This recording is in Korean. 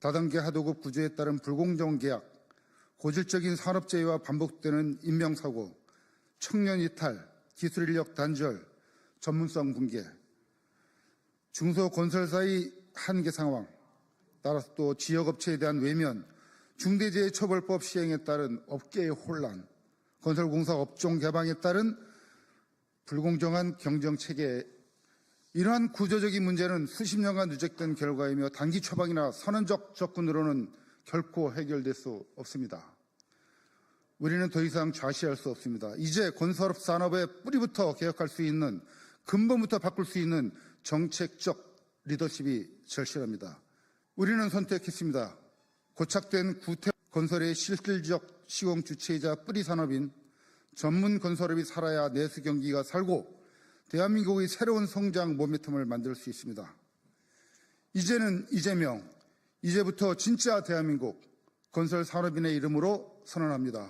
다단계 하도급 구조에 따른 불공정 계약, 고질적인 산업재해와 반복되는 인명사고, 청년 이탈, 기술 인력 단절, 전문성 붕괴, 중소건설사의 한계 상황, 따라서 또 지역업체에 대한 외면, 중대재해처벌법 시행에 따른 업계의 혼란, 건설공사 업종 개방에 따른 불공정한 경정체계 이러한 구조적인 문제는 수십 년간 누적된 결과이며 단기 처방이나 선언적 접근으로는 결코 해결될 수 없습니다. 우리는 더 이상 좌시할 수 없습니다. 이제 건설업 산업의 뿌리부터 개혁할 수 있는 근본부터 바꿀 수 있는 정책적 리더십이 절실합니다. 우리는 선택했습니다. 고착된 구태 건설의 실질적 시공 주체이자 뿌리 산업인 전문 건설업이 살아야 내수 경기가 살고 대한민국의 새로운 성장 모멘텀을 만들 수 있습니다. 이제는 이재명, 이제부터 진짜 대한민국 건설 산업인의 이름으로 선언합니다.